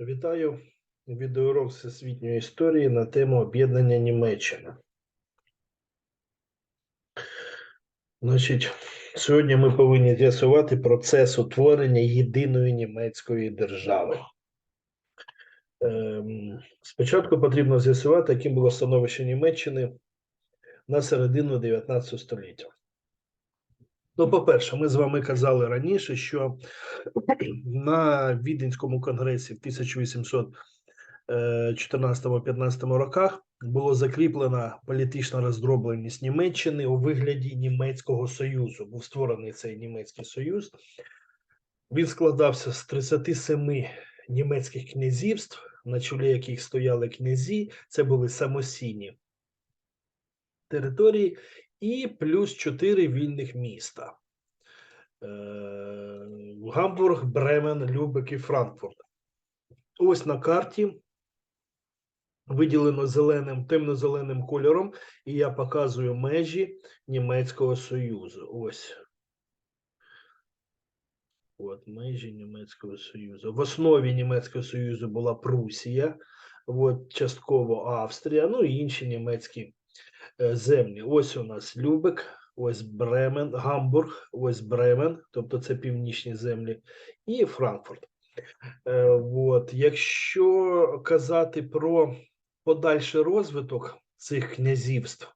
Вітаю відеоурок всесвітньої історії на тему об'єднання Німеччини. Значить, сьогодні ми повинні з'ясувати процес утворення єдиної німецької держави. Ем, спочатку потрібно з'ясувати, яким було становище Німеччини на середину 19 століття. Ну, по-перше, ми з вами казали раніше, що на Віденському конгресі в 1814-15 роках було закріплена політична роздробленість Німеччини у вигляді Німецького Союзу. Був створений цей Німецький Союз. Він складався з 37 німецьких князівств, на чолі яких стояли князі. Це були самостійні території, і плюс 4 вільних міста. Е, Гамбург, Бремен, Любек і Франкфурт. Ось на карті виділено зеленим, темно-зеленим кольором, і я показую межі Німецького Союзу. Ось. От межі Німецького Союзу. В основі Німецького Союзу була Прусія, от, частково Австрія, ну і інші німецькі землі. Ось у нас Любек, ось Бремен, Гамбург, ось Бремен, тобто це північні землі, і Франкфурт. Е, От. Якщо казати про подальший розвиток цих князівств,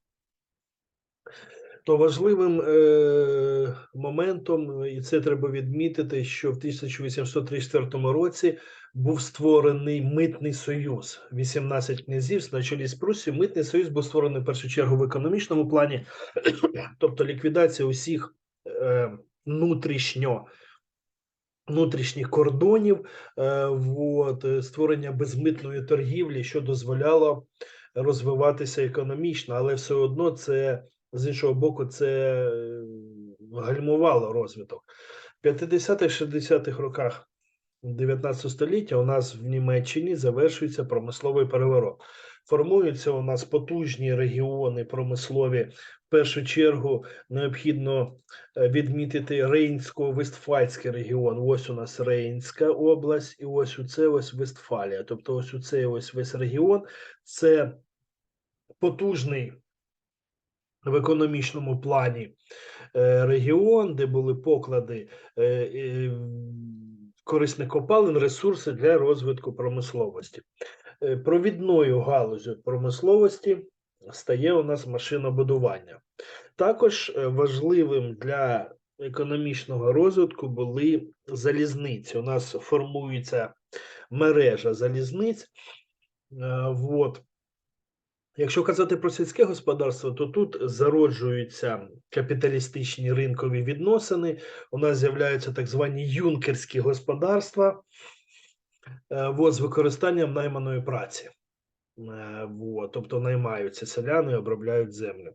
то важливим е, моментом, і це треба відмітити, що в 1834 році був створений митний союз. 18 князівств на чолі з Прусією. Митний союз був створений в першу чергу в економічному плані, тобто ліквідація усіх е, внутрішньо внутрішніх кордонів, е, вот, е, створення безмитної торгівлі, що дозволяло розвиватися економічно, але все одно це з іншого боку, це е, гальмувало розвиток. В 50-х, 60-х роках 19 століття у нас в Німеччині завершується промисловий переворот. Формуються у нас потужні регіони промислові. В першу чергу необхідно е, відмітити Рейнсько-Вестфальський регіон. Ось у нас Рейнська область, і ось у це ось Вестфалія. Тобто, ось у цей ось весь регіон це потужний в економічному плані е, регіон, де були поклади е, е, корисних копалин, ресурси для розвитку промисловості. Провідною галузю промисловості стає у нас машинобудування. Також важливим для економічного розвитку були залізниці. У нас формується мережа залізниць. Вот. Якщо казати про сільське господарство, то тут зароджуються капіталістичні ринкові відносини. У нас з'являються так звані юнкерські господарства е, з використанням найманої праці. Е, Вот, тобто наймаються селяни обробляють землю.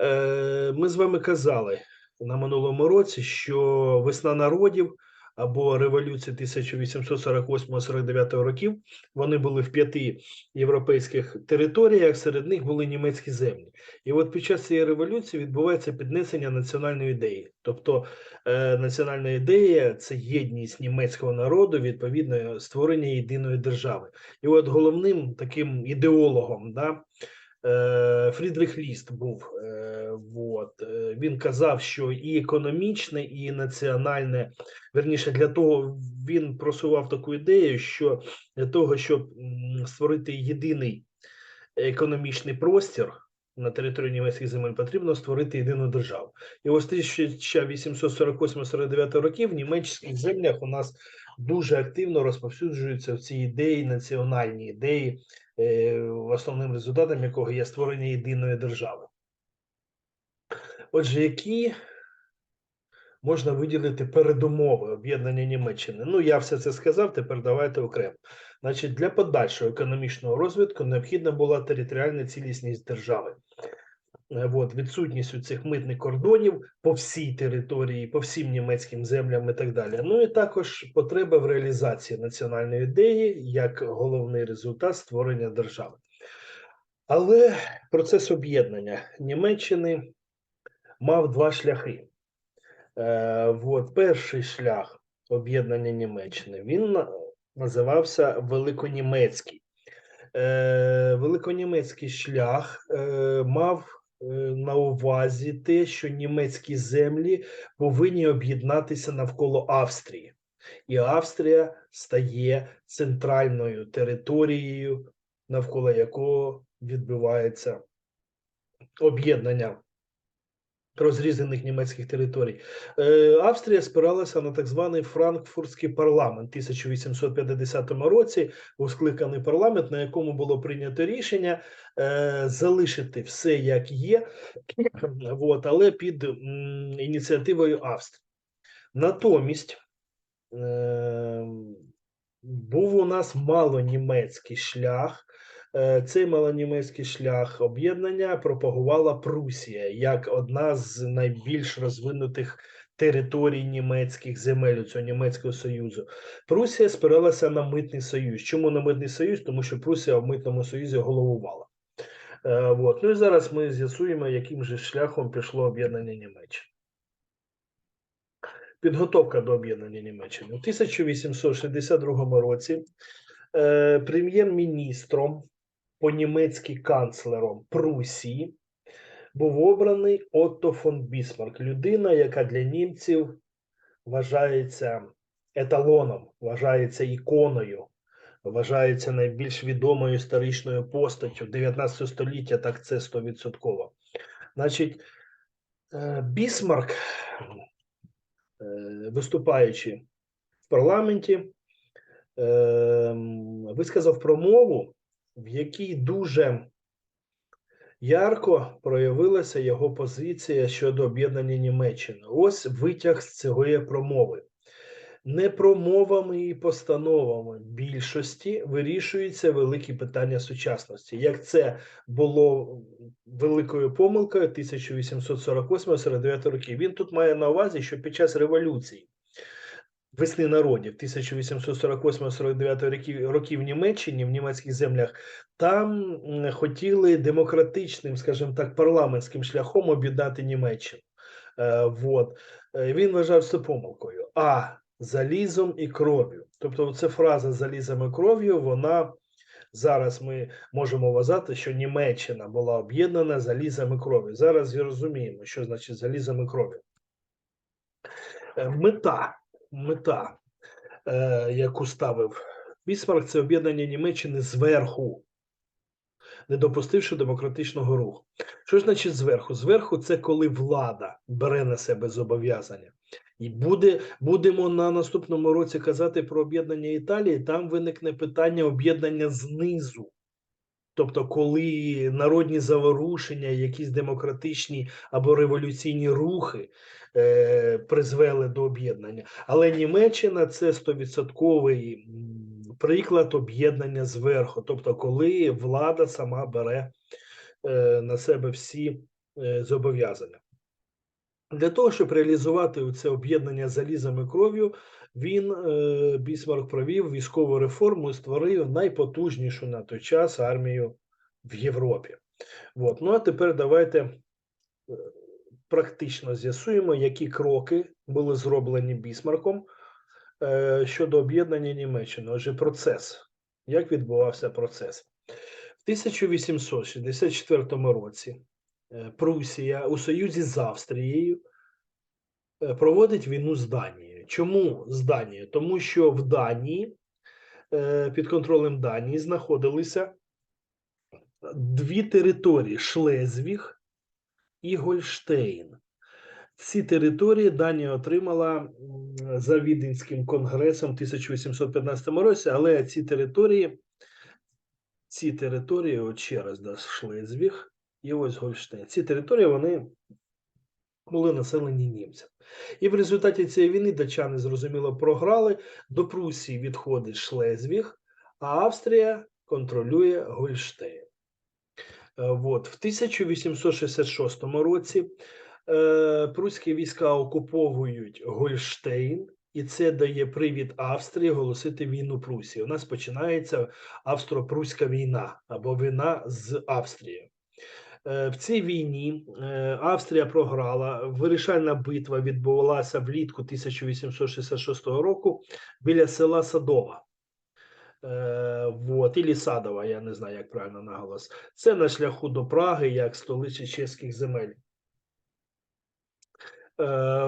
Е, Ми з вами казали на минулому році, що весна народів або революція 1848-49 років вони були в п'яти європейських територіях, серед них були німецькі землі. І от під час цієї революції відбувається піднесення національної ідеї. Тобто е, національна ідея це єдність німецького народу, відповідно, створення єдиної держави. І от головним таким ідеологом, да, Фрідрих Ліст був. от, вот, е, він казав, що і економічне, і національне, верніше, для того він просував таку ідею, що для того, щоб створити єдиний економічний простір на території німецьких земель, потрібно створити єдину державу. І ось 1848-49 років в німецьких землях у нас дуже активно розповсюджуються ці ідеї, національні ідеї, е, основним результатом якого є створення єдиної держави. Отже, які можна виділити передумови об'єднання Німеччини? Ну, я все це сказав, тепер давайте окремо. Значить, для подальшого економічного розвитку необхідна була територіальна цілісність держави. Е, От, відсутність у цих митних кордонів по всій території, по всім німецьким землям і так далі. Ну і також потреба в реалізації національної ідеї як головний результат створення держави. Але процес об'єднання Німеччини мав два шляхи. Е, от, перший шлях об'єднання Німеччини він називався Великонімецький. Е, Великонімецький шлях е, мав на увазі те, що німецькі землі повинні об'єднатися навколо Австрії, і Австрія стає центральною територією, навколо якого відбувається об'єднання розрізаних німецьких територій. Е, Австрія спиралася на так званий Франкфуртський парламент. У 1850 році був скликаний парламент, на якому було прийнято рішення е, залишити все як є, от, але під ініціативою Австрії. Натомість е, був у нас малонімецький шлях. Е, Цей малонімецький шлях об'єднання пропагувала Прусія як одна з найбільш розвинутих територій німецьких земель цього німецького союзу. Прусія спиралася на митний союз. Чому на митний союз? Тому що Прусія в митному союзі головувала. Е, от. Ну і зараз ми з'ясуємо, яким же шляхом пішло об'єднання Німеччини. Підготовка до об'єднання Німеччини у 1862 році е, прем'єр-міністром по-німецьки канцлером Прусії був обраний Отто фон Бісмарк, людина, яка для німців вважається еталоном, вважається іконою, вважається найбільш відомою історичною постаттю 19 століття, так це 100%. Значить, е, Бісмарк, е, виступаючи в парламенті, е, висказав промову, в якій дуже ярко проявилася його позиція щодо об'єднання Німеччини. Ось витяг з цієї промови. Не промовами і постановами більшості вирішуються великі питання сучасності. Як це було великою помилкою 1848-49 років. Він тут має на увазі, що під час революції весни народів 1848-49 років, років в Німеччині, в німецьких землях, там хотіли демократичним, скажімо так, парламентським шляхом об'єднати Німеччину. Е, вот. Е, Він вважав це помилкою. А залізом і кров'ю. Тобто, ця фраза залізом і кров'ю, вона зараз ми можемо вважати, що Німеччина була об'єднана залізом і кров'ю. Зараз зрозуміємо, що значить залізом і кров'ю. Е, Мета, мета, е, яку ставив Бісмарк, це об'єднання Німеччини зверху, не допустивши демократичного руху. Що ж значить зверху? Зверху це коли влада бере на себе зобов'язання. І буде, будемо на наступному році казати про об'єднання Італії, там виникне питання об'єднання знизу. Тобто, коли народні заворушення, якісь демократичні або революційні рухи е, призвели до об'єднання. Але Німеччина це стовідсотковий приклад об'єднання зверху, тобто, коли влада сама бере е, на себе всі е, зобов'язання. Для того, щоб реалізувати це об'єднання залізом і кров'ю, він е, Бісмарк провів військову реформу і створив найпотужнішу на той час армію в Європі. От. Ну а тепер давайте е, практично з'ясуємо, які кроки були зроблені Бісмарком е, щодо об'єднання Німеччини. Отже, процес. Як відбувався процес? В 1864 році Прусія у союзі з Австрією проводить війну з Данією. Чому з Данією? Тому що в Данії е, під контролем Данії знаходилися дві території: Шлезвіг і Гольштейн. Ці території Данія отримала за Віденським конгресом в 1815 році, але ці території, ці території, от ще раз, да, Шлезвіг і ось Гольштейн. Ці території вони були населені німцями. І в результаті цієї війни датчани зрозуміло програли. До Прусії відходить Шлезвіг, а Австрія контролює Гольштейн. Е, Вот. В 1866 році е, пруські війська окуповують Гольштейн, і це дає привід Австрії оголосити війну Прусії. У нас починається австро-пруська війна або війна з Австрією. Е, В цій війні е, Австрія програла. Вирішальна битва відбулася влітку 1866 року біля села Садова. Е, вот, і Садова, я не знаю, як правильно наголос. Це на шляху до Праги, як столиці чеських земель.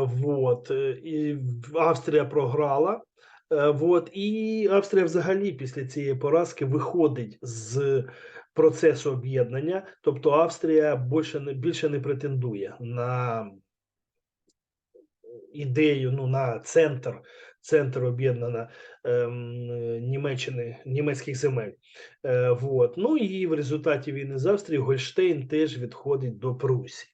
Вот, і Австрія програла. Вот, і Австрія взагалі після цієї поразки виходить з процесу об'єднання. Тобто Австрія більше не, більше не претендує на ідею, ну, на центр, центр об'єднана ем, Німеччини, німецьких земель. Е, вот. Ну і в результаті війни з Австрією Гольштейн теж відходить до Прусії.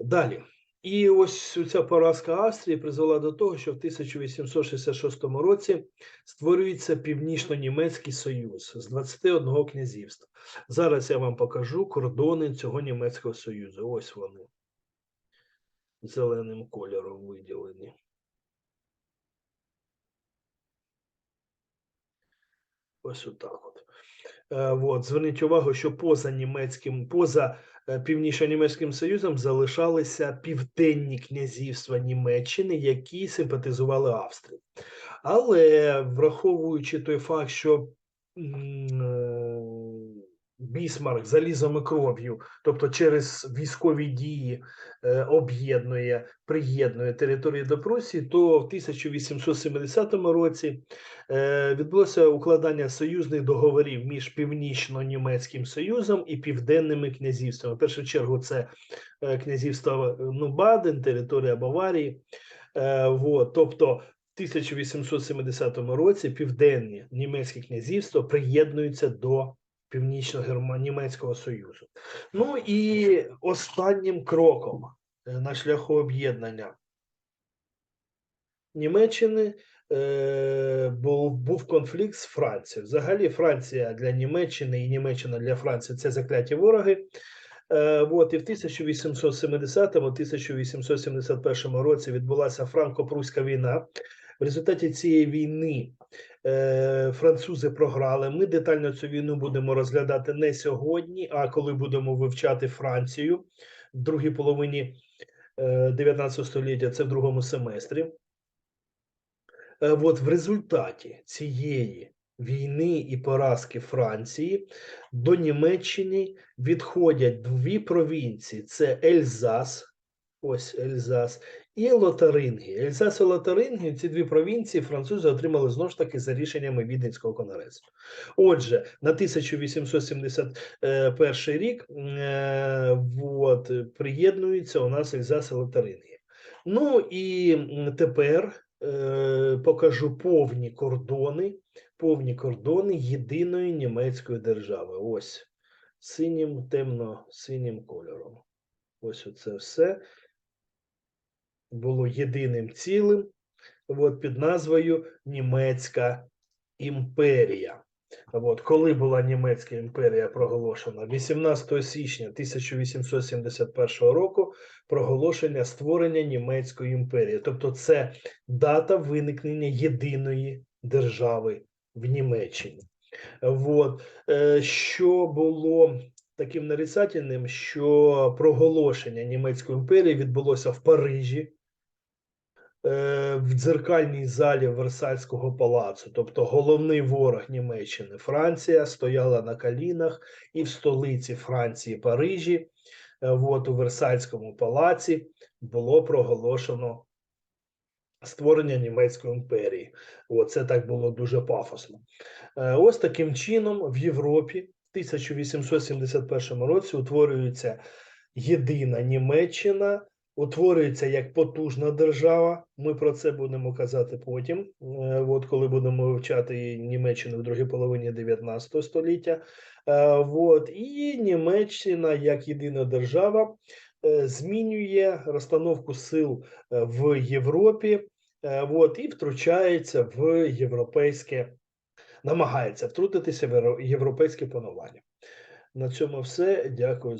Далі. І ось ця поразка Австрії призвела до того, що в 1866 році створюється Північно-Німецький Союз з 21 князівства. Зараз я вам покажу кордони цього німецького союзу. Ось вони зеленим кольором виділені. Ось отак от. Е, от. Зверніть увагу, що поза німецьким, поза Північно-Німецьким Союзом залишалися південні князівства Німеччини, які симпатизували Австрії. Але враховуючи той факт, що е, Бісмарк залізом і кров'ю, тобто через військові дії е, об'єднує, приєднує території до Прусії, то в 1870 році е, відбулося укладання союзних договорів між Північно-Німецьким Союзом і Південними князівствами. В першу чергу це е, князівство е, ну, територія Баварії. Е, вот, тобто в 1870 році південні німецькі князівства приєднуються до Північно-Німецького Союзу. Ну і останнім кроком е, на шляху об'єднання Німеччини е, був, був конфлікт з Францією. Взагалі, Франція для Німеччини і Німеччина для Франції це закляті вороги. Е, от, і в 1870-1871 році відбулася франко-пруська війна. В результаті цієї війни е, французи програли. Ми детально цю війну будемо розглядати не сьогодні, а коли будемо вивчати Францію в другій половині е, 19 століття, це в другому семестрі. Е, от в результаті цієї війни і поразки Франції до Німеччини відходять дві провінції: це Ельзас, ось Ельзас, і Лотарингія. Ельзас і Лотарингія – ці дві провінції французи отримали знову ж таки за рішеннями Віденського конгресу. Отже, на 1871 рік е, от, приєднується у нас Ельзас і Лотарингія. Ну і тепер е, покажу повні кордони, повні кордони єдиної німецької держави. Ось синім, темно-синім кольором. Ось оце все було єдиним цілим от, під назвою Німецька імперія. От, коли була Німецька імперія проголошена? 18 січня 1871 року проголошення створення Німецької імперії. Тобто, це дата виникнення єдиної держави в Німеччині. От, е, що було таким нарицательним, що проголошення Німецької імперії відбулося в Парижі. Е, В дзеркальній залі Версальського палацу, тобто головний ворог Німеччини, Франція, стояла на колінах і в столиці Франції, Парижі, е, от у Версальському палаці було проголошено створення Німецької імперії. От, це так було дуже пафосно. Е, Ось таким чином в Європі в 1871 році утворюється єдина Німеччина, утворюється як потужна держава. Ми про це будемо казати потім, е, от коли будемо вивчати Німеччину в другій половині 19 століття. Е, От, і Німеччина як єдина держава е, змінює розстановку сил в Європі. От, і втручається в європейське, намагається втрутитися в європейське панування. На цьому все. Дякую.